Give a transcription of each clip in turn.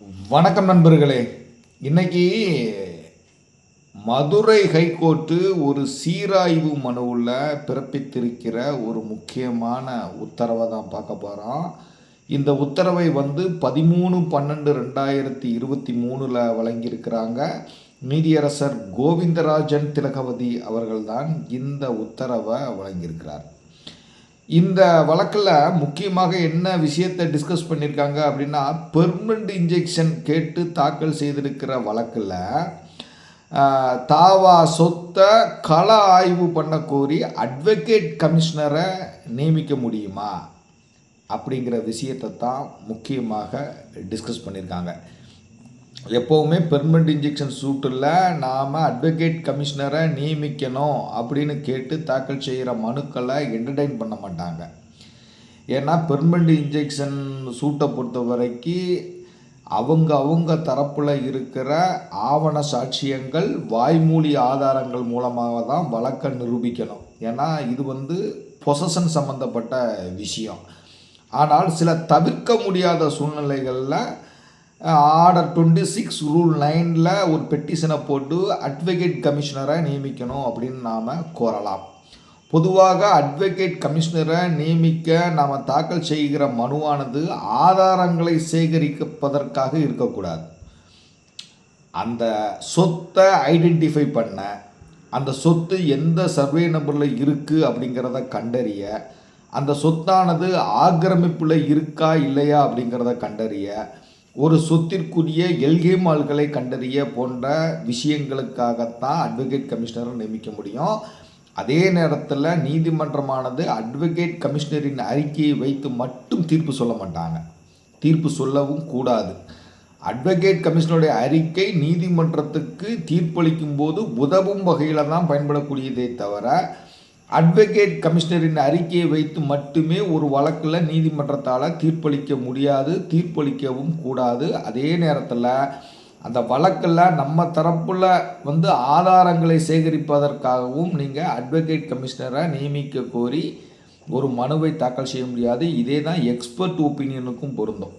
வணக்கம் நண்பர்களே. இன்னைக்கு மதுரை ஹைகோர்ட்டு ஒரு சீராய்வு மனுவில் பிறப்பித்திருக்கிற ஒரு முக்கியமான உத்தரவை தான் பார்க்க போகிறோம் இந்த உத்தரவை வந்து பதிமூணு பன்னெண்டு ரெண்டாயிரத்தி இருபத்தி மூணில் வழங்கியிருக்கிறாங்க. நீதியரசர் கோவிந்தராஜன் திலகவதி அவர்கள்தான் இந்த உத்தரவை வழங்கியிருக்கிறார். இந்த வழக்கில் முக்கியமாக என்ன விஷயத்தை டிஸ்கஸ் பண்ணியிருக்காங்க அப்படின்னா பெர்மனண்ட் இன்ஜெக்ஷன் கேட்டு தாக்கல் செய்திருக்கிற வழக்கில் தாவா சொத்தை கள ஆய்வு பண்ண கோரி அட்வொகேட் கமிஷனரை நியமிக்க முடியுமா? அப்படிங்கிற விஷயத்தை தான் முக்கியமாக டிஸ்கஸ் பண்ணியிருக்காங்க எப்போவுமே பெர்மனண்ட் இன்ஜெக்ஷன் சூட்டில் நாம் அட்வொகேட் கமிஷனரை நியமிக்கணும் அப்படின்னு கேட்டு தாக்கல் செய்கிற மனுக்களை என்டர்டைன் பண்ண மாட்டாங்க. ஏன்னா பெர்மனண்ட் இன்ஜெக்ஷன் சூட்டை பொறுத்த வரைக்கும் அவங்க அவங்க தரப்பில் இருக்கிற ஆவண சாட்சியங்கள் வாய்மூலி ஆதாரங்கள் மூலமாக தான் வழக்கை நிரூபிக்கணும். ஏன்னா இது வந்து பொசன் சம்மந்தப்பட்ட விஷயம். ஆனால் சில தவிர்க்க முடியாத சூழ்நிலைகளில் ஆர்டர் டுவெண்ட்டி சிக்ஸ் ரூல் நைனில் ஒரு பெட்டிஷனை போட்டு அட்வொகேட் கமிஷனரை நியமிக்கணும் அப்படின்னு நாம் கோரலாம். பொதுவாக அட்வொகேட் கமிஷனரை நியமிக்க நாம் தாக்கல் செய்கிற மனுவானது ஆதாரங்களை சேகரிப்பதற்காக இருக்கக்கூடாது. அந்த சொத்தை ஐடென்டிஃபை பண்ண அந்த சொத்து எந்த சர்வே நம்பரில் இருக்குது அப்படிங்கிறத கண்டறிய அந்த சொத்தானது ஆக்கிரமிப்பில் இருக்கா இல்லையா அப்படிங்கிறத கண்டறிய ஒரு சொத்திற்குரிய எல்கேமால்களை கண்டறிய போன்ற விஷயங்களுக்காகத்தான் அட்வொகேட் கமிஷனரை நியமிக்க முடியும். அதே நேரத்தில் நீதிமன்றமானது அட்வொகேட் கமிஷனரின் அறிக்கையை வைத்து மட்டும் தீர்ப்பு சொல்ல மாட்டாங்க. தீர்ப்பு சொல்லவும் கூடாது. அட்வொகேட் கமிஷனருடைய அறிக்கை நீதிமன்றத்துக்கு தீர்ப்பளிக்கும் போது உதவும் வகையில் தான் பயன்படக்கூடியதே தவிர அட்வொகேட் கமிஷனரின் அறிக்கையை வைத்து மட்டுமே ஒரு வழக்கில் நீதிமன்றத்தால் தீர்ப்பளிக்க முடியாது தீர்ப்பளிக்கவும் கூடாது. அதே நேரத்தில் அந்த வழக்கில் நம்ம தரப்பில் வந்து ஆதாரங்களை சேகரிப்பதற்காகவும் நீங்கள் அட்வொகேட் கமிஷனரை நியமிக்க கோரி ஒரு மனுவை தாக்கல் செய்ய முடியாது. இதே தான் எக்ஸ்பர்ட் ஒப்பீனியனுக்கும் பொருந்தும்.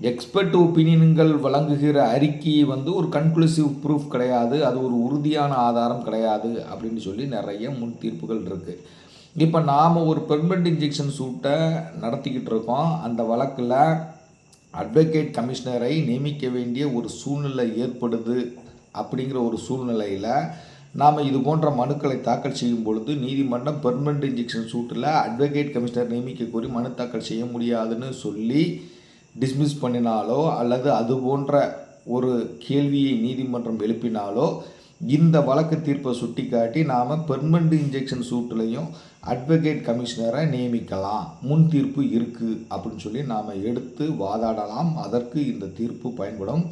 எக்ஸ்பர்ட் ஒப்பீனியன்கள் வழங்குகிற அறிக்கை வந்து ஒரு கன்க்ளூசிவ் ப்ரூஃப் கிடையாது. அது ஒரு உறுதியான ஆதாரம் கிடையாது அப்படின்னு சொல்லி நிறைய முன் தீர்ப்புகள் இருக்குது இப்போ நாம் ஒரு பெர்மனண்ட் இன்ஜெக்ஷன் சூட்டை நடத்திக்கிட்டு இருக்கோம். அந்த வழக்கில் அட்வொகேட் கமிஷனரை நியமிக்க வேண்டிய ஒரு சூழ்நிலை ஏற்படுது அப்படிங்கிற ஒரு சூழ்நிலையில் நாம் இது போன்ற மனுக்களை தாக்கல் செய்யும் பொழுது நீதிமன்றம் பெர்மனண்ட் இன்ஜெக்ஷன் சூட்டில் அட்வொகேட் கமிஷனர் நியமிக்க கோரி மனு தாக்கல் செய்ய முடியாதுன்னு சொல்லி டிஸ்மிஸ் பண்ணினாலோ அல்லது அது போன்ற ஒரு கேள்வியை நீதிமன்றம் எழுப்பினாலோ இந்த வழக்கு தீர்ப்பை சுட்டிக்காட்டி நாம் பெர்மனண்ட் இன்ஜெக்ஷன் சூட்லையும் அட்வொகேட் கமிஷனரை நியமிக்கலாம். முன் தீர்ப்பு இருக்குது அப்படின்னு சொல்லி நாம் எடுத்து வாதாடலாம். அதற்கு இந்த தீர்ப்பு பயன்படும்.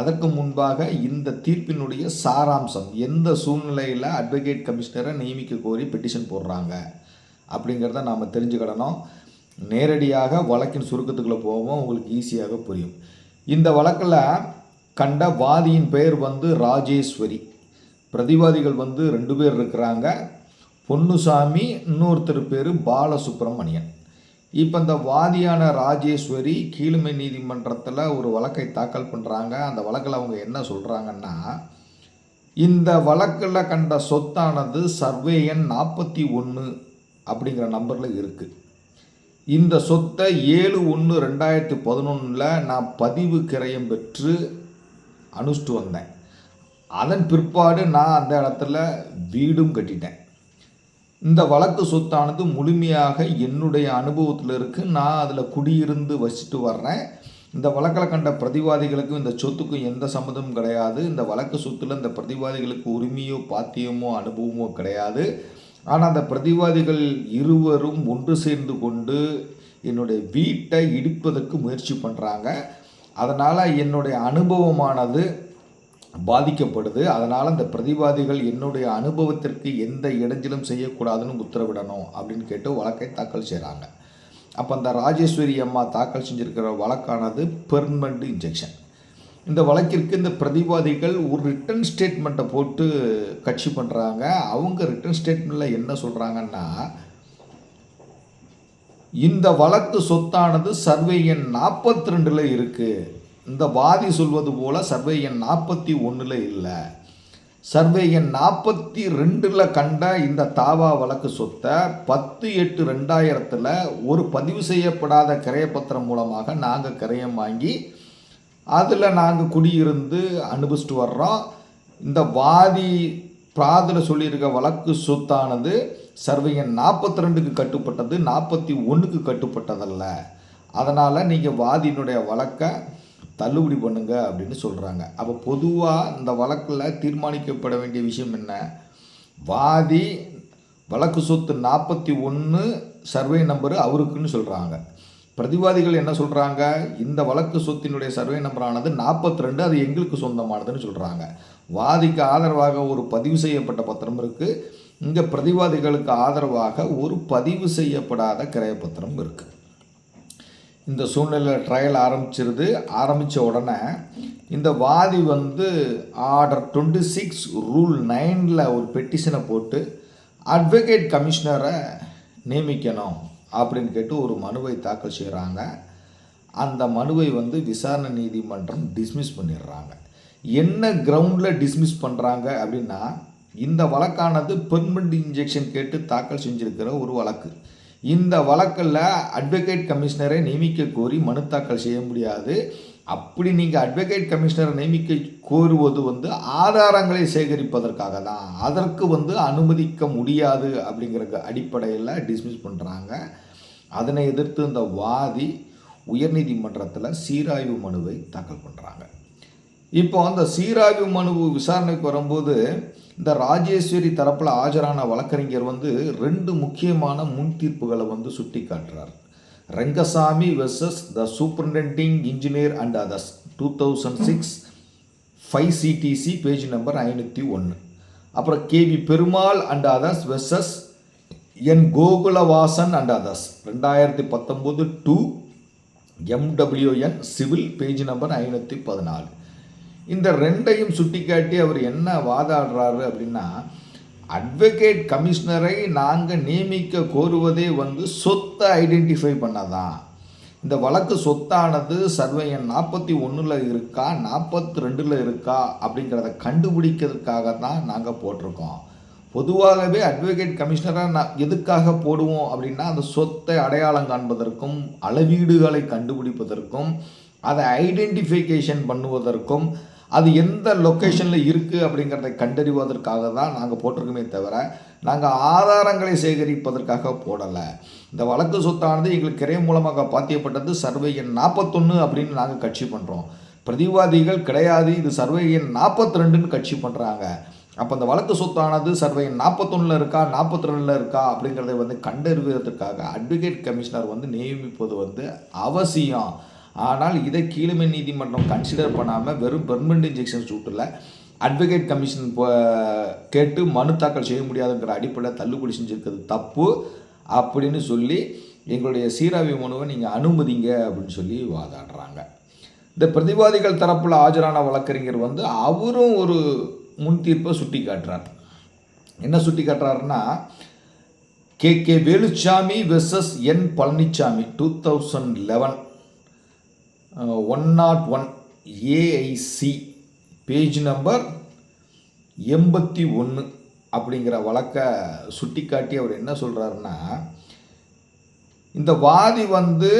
அதற்கு முன்பாக இந்த தீர்ப்பினுடைய சாராம்சம் எந்த சூழ்நிலையில் அட்வொகேட் கமிஷனரை நியமிக்க கோரி பெட்டிஷன் போடுறாங்க அப்படிங்கிறத நாம் தெரிஞ்சுக்கிடணும் நேரடியாக வழக்கின் சுருக்கத்துக்குள்ளே போவோம் உங்களுக்கு ஈஸியாக புரியும். இந்த வழக்கில் கண்ட வாதியின் பெயர் வந்து ராஜேஸ்வரி. பிரதிவாதிகள் வந்து ரெண்டு பேர் இருக்கிறாங்க. பொன்னுசாமி இன்னொருத்தர் பேர் பாலசுப்ரமணியன். இப்போ இந்த வாதியான ராஜேஸ்வரி கீழ்மை நீதிமன்றத்தில் ஒரு வழக்கை தாக்கல் பண்ணுறாங்க அந்த வழக்கில் அவங்க என்ன சொல்கிறாங்கன்னா இந்த வழக்கில் கண்ட சொத்தானது சர்வேயன் நாற்பத்தி ஒன்று அப்படிங்கிற நம்பரில் இருக்குது இந்த சொத்தை ஏழு ஒன்று ரெண்டாயிரத்தி பதினொன்றில் நான் பதிவு கிரயம் பெற்று அனுஷ்டு வந்தேன். அதன் பிற்பாடு நான் அந்த இடத்துல வீடும் கட்டிட்டேன். இந்த வழக்கு சொத்தானது முழுமையாக என்னுடைய அனுபவத்தில் இருக்குது நான் அதில் குடியிருந்து வசிட்டு வர்றேன். இந்த வழக்கில் கண்ட பிரதிவாதிகளுக்கும் இந்த சொத்துக்கும் எந்த சம்மதமும் கிடையாது. இந்த வழக்கு சொத்தில் இந்த பிரதிவாதிகளுக்கு உரிமையோ பாத்தியமோ அனுபவமோ கிடையாது. ஆனால் அந்த பிரதிவாதிகள் இருவரும் ஒன்று சேர்ந்து கொண்டு என்னுடைய வீட்டை இடிப்பதற்கு முயற்சி பண்ணுறாங்க அதனால் என்னுடைய அனுபவமானது பாதிக்கப்படுது. அதனால் அந்த பிரதிவாதிகள் என்னுடைய அனுபவத்திற்கு எந்த இடைஞ்சலும் செய்யக்கூடாதுன்னு உத்தரவிடணும் அப்படின்னு கேட்டு வழக்கை தாக்கல் செய்கிறாங்க அப்போ அந்த ராஜேஸ்வரி அம்மா தாக்கல் செஞ்சுருக்கிற வழக்கானது பெர்மனண்ட் இன்ஜெக்ஷன் இந்த வழக்கிற்கு இந்த பிரதிவாதிகள் ஒரு ரிட்டன் ஸ்டேட்மெண்ட்டை போட்டு கட்சி பண்ணுறாங்க அவங்க ரிட்டன் ஸ்டேட்மெண்ட்டில் என்ன சொல்கிறாங்கன்னா இந்த வழக்கு சொத்தானது சர்வே எண் நாற்பத்தி ரெண்டில் இருக்குது இந்த வாதி சொல்வது போல் சர்வே எண் நாற்பத்தி ஒன்றில் இல்லை. சர்வே எண் நாற்பத்தி ரெண்டில் கண்ட இந்த தாவா வழக்கு சொத்தை பத்து எட்டு ரெண்டாயிரத்தில் ஒரு பதிவு செய்யப்படாத கிரையப்பத்திரம் மூலமாக நாங்கள் கிரையம் வாங்கி அதில் நாங்கள் குடியிருந்து அனுபவிச்சுட்டு வர்றோம். இந்த வாதி பிராதில் சொல்லியிருக்க வழக்கு சொத்தானது சர்வையன் நாற்பத்தி ரெண்டுக்கு கட்டுப்பட்டது நாற்பத்தி ஒன்றுக்கு கட்டுப்பட்டதல்ல. அதனால் நீங்கள் வாதியினுடைய வழக்கை தள்ளுபடி பண்ணுங்க அப்படின்னு சொல்கிறாங்க அப்போ பொதுவாக இந்த வழக்கில் தீர்மானிக்கப்பட வேண்டிய விஷயம் என்ன? வாதி வழக்கு சொத்து நாற்பத்தி ஒன்று சர்வே நம்பரு அவருக்குன்னு சொல்கிறாங்க பிரதிவாதிகள் என்ன சொல்கிறாங்க இந்த வழக்கு சொத்தினுடைய சர்வே நம்பரானது நாற்பத்தி ரெண்டு அது எங்களுக்கு சொந்தமானதுன்னு சொல்கிறாங்க வாதிக்கு ஆதரவாக ஒரு பதிவு செய்யப்பட்ட பத்திரம் இருக்குது இங்கே பிரதிவாதிகளுக்கு ஆதரவாக ஒரு பதிவு செய்யப்படாத கிரயப்பத்திரம் இருக்குது இந்த சூழ்நிலையில் ட்ரையல் ஆரம்பிச்சிருது. ஆரம்பித்த உடனே இந்த வாதி வந்து ஆர்டர் டுவெண்ட்டி சிக்ஸ் ரூல் நைனில் ஒரு பெட்டிஷனை போட்டு அட்வொகேட் கமிஷனரை நியமிக்கணும். அப்படின்னு கேட்டு ஒரு மனுவை தாக்கல் செய்கிறாங்க அந்த மனுவை வந்து விசாரணை நீதிமன்றம் டிஸ்மிஸ் பண்ணிடுறாங்க. என்ன கிரவுண்டில் டிஸ்மிஸ் பண்ணுறாங்க அப்படின்னா இந்த வழக்கானது பெர்மனண்ட் இன்ஜெக்ஷன் கேட்டு தாக்கல் செஞ்சுருக்கிற ஒரு வழக்கு. இந்த வழக்கில் அட்வொகேட் கமிஷனரை நியமிக்க கோரி மனு தாக்கல் செய்ய முடியாது. அப்படி நீங்கள் அட்வொகேட் கமிஷனரை நியமிக்க கோருவது வந்து ஆதாரங்களை சேகரிப்பதற்காக தான் அதற்கு வந்து அனுமதிக்க முடியாது அப்படிங்கிற அடிப்படையில் டிஸ்மிஸ் பண்ணுறாங்க அதனை எதிர்த்து இந்த வாதி உயர்நீதிமன்றத்தில் சீராய்வு மனுவை தாக்கல் பண்ணுறாங்க இப்போ அந்த சீராய்வு மனு விசாரணைக்கு வரும்போது இந்த ராஜேஸ்வரி தரப்பில் ஆஜரான வழக்கறிஞர் வந்து ரெண்டு முக்கியமான முன் தீர்ப்புகளை வந்து சுட்டி காட்டுறார் Rengasamy versus the superintending engineer and others two thousand six five CTC page number ஐநூற்றி ஒன்று அப்புறம் KV Perumal and others versus N Gokulavasan and others ரெண்டாயிரத்தி பத்தொம்போது two MWN civil page number ஐநூற்றி பதினாலு. இந்த ரெண்டையும் சுட்டிக்காட்டி அவர் என்ன வாதாடுறாரு அப்படின்னா அட்வொகேட் கமிஷனரை நாங்கள் நியமிக்க கோருவதே வந்து சொத்தை ஐடென்டிஃபை பண்ணதான். இந்த வழக்கு சொத்தானது சர்வையன் நாற்பத்தி ஒன்றில் இருக்கா நாற்பத்தி ரெண்டில் இருக்கா அப்படிங்கிறத கண்டுபிடிக்கிறதுக்காக தான் நாங்கள் போட்டிருக்கோம். பொதுவாகவே அட்வொகேட் கமிஷனராக நான் எதுக்காக போடுவோம் அப்படின்னா அந்த சொத்தை அடையாளம் காண்பதற்கும் அளவீடுகளை கண்டுபிடிப்பதற்கும் அதை ஐடென்டிஃபிகேஷன் பண்ணுவதற்கும் அது எந்த லொக்கேஷனில் இருக்குது அப்படிங்கிறத கண்டறிவதற்காக தான் நாங்கள் போட்டிருக்கோமே தவிர நாங்கள் ஆதாரங்களை சேகரிப்பதற்காக போடலை. இந்த வழக்கு சொத்தானது எங்களுக்கு கிரை மூலமாக பாத்தியப்பட்டது சர்வே எண் நாற்பத்தொன்று அப்படின்னு நாங்கள் கட்சி பண்ணுறோம் பிரதிவாதிகள் கிடையாது இது சர்வே எண் நாற்பத்தி ரெண்டுன்னு கட்சி பண்ணுறாங்க அப்போ அந்த வழக்கு சொத்தானது சர்வே எண் நாற்பத்தொன்னில் இருக்கா நாற்பத்தி ரெண்டில் இருக்கா அப்படிங்கிறத வந்து கண்டறிவதற்காக அட்வொகேட் கமிஷனர் வந்து நியமிப்பது வந்து அவசியம். ஆனால் இதை கீழமை நீதிமன்றம் கன்சிடர் பண்ணாமல் வெறும் பெர்மனன்ட் இன்ஜெக்ஷன் சூட்டில் அட்வொகேட் கமிஷன் கேட்டு மனு தாக்கல் செய்ய முடியாதுங்கிற அடிப்படையில் தள்ளுபடி செஞ்சுருக்கிறது தப்பு அப்படின்னு சொல்லி எங்களுடைய சீராவி மனுவை நீங்கள் அனுமதிங்க அப்படின்னு சொல்லி வாதாடுறாங்க. இந்த பிரதிவாதிகள் தரப்பில் ஆஜரான வழக்கறிஞர் வந்து அவரும் ஒரு முன் தீர்ப்பை சுட்டி காட்டுறார் என்ன சுட்டி காட்டுறாருன்னா K K Veluchamy versus N Palanisamy two thousand eleven one not one AIC page number எண்பத்தி ஒன்று அப்படிங்கிற வழக்கை சுட்டி காட்டி அவர் என்ன சொல்கிறாருன்னா இந்த வாதி வந்து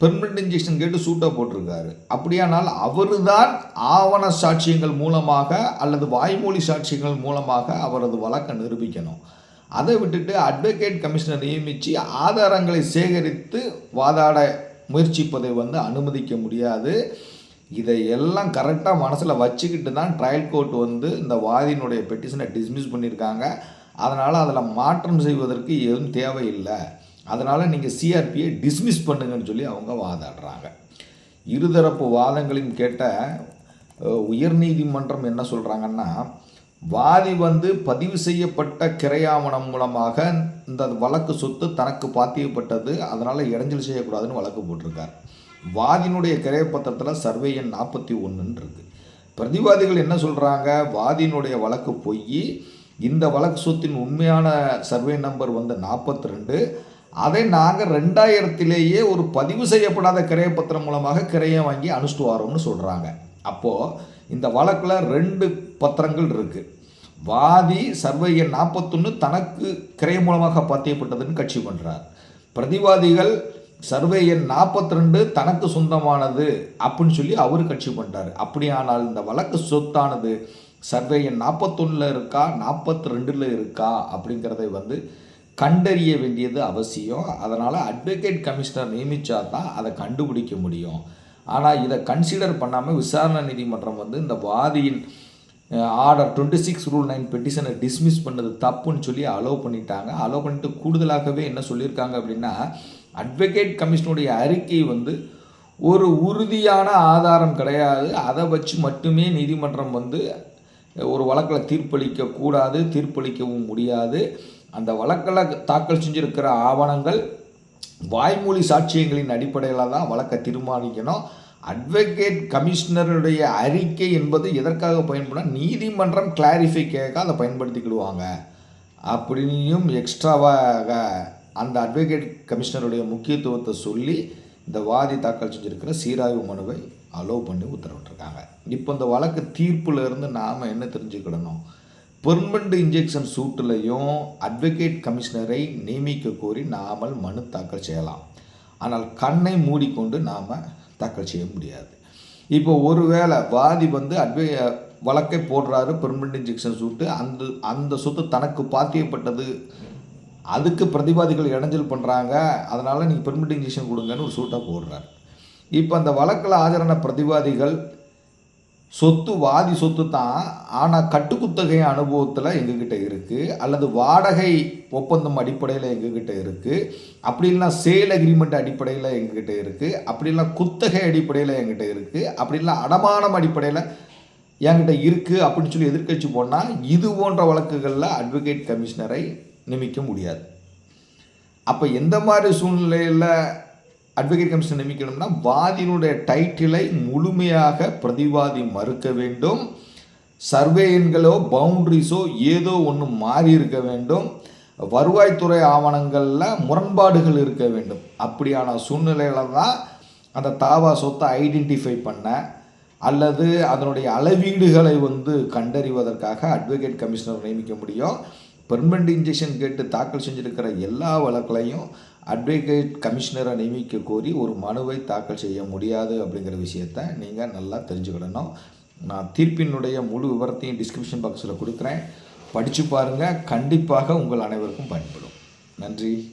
பெர்மனெண்ட் இன்ஜெக்ஷன் கேட்டு சூட்டாக போட்டிருக்காரு. அப்படியானால் அவர் தான் ஆவண சாட்சியங்கள் மூலமாக அல்லது வாய்மொழி சாட்சியங்கள் மூலமாக அவரது வழக்கை நிரூபிக்கணும். அதை விட்டுட்டு அட்வொகேட் கமிஷனர் நியமித்து ஆதாரங்களை சேகரித்து வாதாட முயற்சிப்பதை வந்து அனுமதிக்க முடியாது. இதை எல்லாம் கரெக்டாக மனசில் வச்சுக்கிட்டு தான் ட்ரையல் கோர்ட் வந்து இந்த வாதியினுடைய பெட்டிஷனை டிஸ்மிஸ் பண்ணியிருக்காங்க. அதனால் அதில் மாற்றம் செய்வதற்கு எதுவும் தேவையில்லை. அதனால் நீங்கள் சிஆர்பியை டிஸ்மிஸ் பண்ணுங்கன்னு சொல்லி அவங்க வாதாடுறாங்க. இருதரப்பு வாதங்களையும் கேட்ட உயர்நீதிமன்றம் என்ன சொல்கிறாங்கன்னா வாதி வந்து பதிவு செய்யப்பட்ட கிரையாவணம் மூலமாக இந்த வழக்கு சொத்து தனக்கு பாத்தியப்பட்டது அதனால் இடைஞ்சல் செய்யக்கூடாதுன்னு வழக்கு போட்டிருக்கார். வாதியினுடைய கிரையப்பத்திரத்தில் சர்வே எண் நாற்பத்தி ஒன்றுன்னு இருக்குது பிரதிவாதிகள் என்ன சொல்கிறாங்க வாதியினுடைய வழக்கு போய் இந்த வழக்கு சொத்தின் உண்மையான சர்வே நம்பர் வந்து நாற்பத்தி ரெண்டு. அதை நாங்கள் ரெண்டாயிரத்திலேயே ஒரு பதிவு செய்யப்படாத கிரையப்பத்திரம் மூலமாக கிரையம் வாங்கி அனுஷ்டு வரோம்னு சொல்கிறாங்க அப்போது இந்த வழக்கில் ரெண்டு பத்திரங்கள் இருக்குது வாதி சர்வே நாற்பத்தொன்று தனக்கு கிரை மூலமாக பத்தியப்பட்டதுன்னு கட்சி பண்ணுறார் பிரதிவாதிகள் சர்வே எண் நாற்பத்தி ரெண்டு தனக்கு சொந்தமானது அப்படின்னு சொல்லி அவர் கட்சி பண்ணுறாரு அப்படியானால் இந்த வழக்கு சொத்தானது சர்வே எண் நாற்பத்தொன்னில் இருக்கா நாற்பத்தி ரெண்டில் இருக்கா அப்படிங்கிறதை வந்து கண்டறிய வேண்டியது அவசியம். அதனால் அட்வொகேட் கமிஷனர் நியமித்தா தான் அதை கண்டுபிடிக்க முடியும். ஆனால் இதை கன்சிடர் பண்ணாமல் விசாரணை நீதிமன்றம் வந்து இந்த வாதியின் order twenty six rule nine பெட்டிஷனை dismiss பண்ணது தப்புன்னு சொல்லி அலோவ் பண்ணிட்டாங்க. அலோவ் பண்ணிட்டு கூடுதலாகவே என்ன சொல்லியிருக்காங்க அப்படின்னா அட்வொகேட் கமிஷனுடைய அறிக்கை வந்து ஒரு உறுதியான ஆதாரம் கிடையாது. அதை வச்சு மட்டுமே நீதிமன்றம் வந்து ஒரு வழக்கில் தீர்ப்பளிக்க கூடாது தீர்ப்பளிக்கவும் முடியாது. அந்த வழக்கில் தாக்கல் செஞ்சுருக்கிற ஆவணங்கள் வாய்மொழி சாட்சியங்களின் அடிப்படையில் தான் வழக்கை தீர்மானிக்கணும். அட்வொகேட் கமிஷனருடைய அறிக்கை என்பது எதற்காக பயன்படும் நீதிமன்றம் கிளாரிஃபை கேட்க அதை பயன்படுத்திக்கிடுவாங்க. அப்படியும் எக்ஸ்ட்ராவாக அந்த அட்வொகேட் கமிஷனருடைய முக்கியத்துவத்தை சொல்லி இந்த வாதி தாக்கல் செஞ்சிருக்கிற சீராய்வு மனுவை அலோவ் பண்ணி உத்தரவிட்டிருக்காங்க. இப்போ இந்த வழக்கு தீர்ப்பில் இருந்து நாம் என்ன தெரிஞ்சுக்கிடணும்? பெர்மனண்ட் இன்ஜெக்ஷன் சூட்டுலையும் அட்வொகேட் கமிஷனரை நியமிக்க கோரி நாமல் மனு தாக்கல் செய்யலாம். ஆனால் கண்ணை மூடிக்கொண்டு நாம் தாக்கல் செய்ய முடியாது. இப்போ ஒருவேளை வாதி வந்து அட்வை வழக்கை போடுறாரு பெர்மனன்ட் இன்ஜெக்ஷன் சூட்டு அந்த அந்த சொத்து தனக்கு பாத்தியப்பட்டது அதுக்கு பிரதிவாதிகள் இடைஞ்சல் பண்ணுறாங்க அதனால் நீங்கள் பெர்மனன்ட் இன்ஜெக்ஷன் கொடுங்கன்னு ஒரு சூட்டாக போடுறாரு. இப்போ அந்த வழக்கில் ஆஜரான பிரதிவாதிகள் சொத்து வாதி சொத்து தான். ஆனால் கட்டுக்குத்தகை அனுபவத்தில் எங்ககிட்ட இருக்குது அல்லது வாடகை ஒப்பந்தம் அடிப்படையில் எங்ககிட்ட இருக்குது அப்படி இல்லைனா சேல் அக்ரிமெண்ட் அடிப்படையில் எங்ககிட்ட இருக்குது அப்படி இல்லைனா குத்தகை அடிப்படையில் எங்கிட்ட இருக்குது அப்படி இல்லை அடமானம் அடிப்படையில் என்கிட்ட இருக்குது அப்படின்னு சொல்லி எதிர்க்கட்சி போனால் இது போன்ற வழக்குகளில் அட்வொகேட் கமிஷனரை நியமிக்க முடியாது. அப்போ எந்த மாதிரி சூழ்நிலையில் அட்வொகேட் கமிஷன் நியமிக்கணும்னா வாதியினுடைய டைட்டிலை முழுமையாக பிரதிவாதி மறுக்க வேண்டும். சர்வே எண்களோ பவுண்ட்ரிஸோ ஏதோ ஒன்று மாறி இருக்க வேண்டும். வருவாய்த்துறை ஆவணங்களில் முரண்பாடுகள் இருக்க வேண்டும். அப்படியான சூழ்நிலையில தான் அந்த தாவா சொத்தை ஐடென்டிஃபை பண்ண அல்லது அதனுடைய அளவீடுகளை வந்து கண்டறிவதற்காக அட்வொகேட் கமிஷனர் நியமிக்க முடியும். பெர்மனண்ட் இன்ஜெக்ஷன் கேட்டு தாக்கல் செஞ்சிருக்கிற எல்லா வழக்குலையும் அட்வொகேட் கமிஷனரை நியமிக்க கோரி ஒரு மனுவை தாக்கல் செய்ய முடியாது அப்படிங்கிற விஷயத்த நீங்கள் நல்லா தெரிஞ்சுக்கிடணும். நான் தீர்ப்பினுடைய முழு விவரத்தையும் டிஸ்கிரிப்ஷன் பாக்ஸில் கொடுக்குறேன். படித்து பாருங்கள் கண்டிப்பாக உங்கள் அனைவருக்கும் பயன்படும். நன்றி.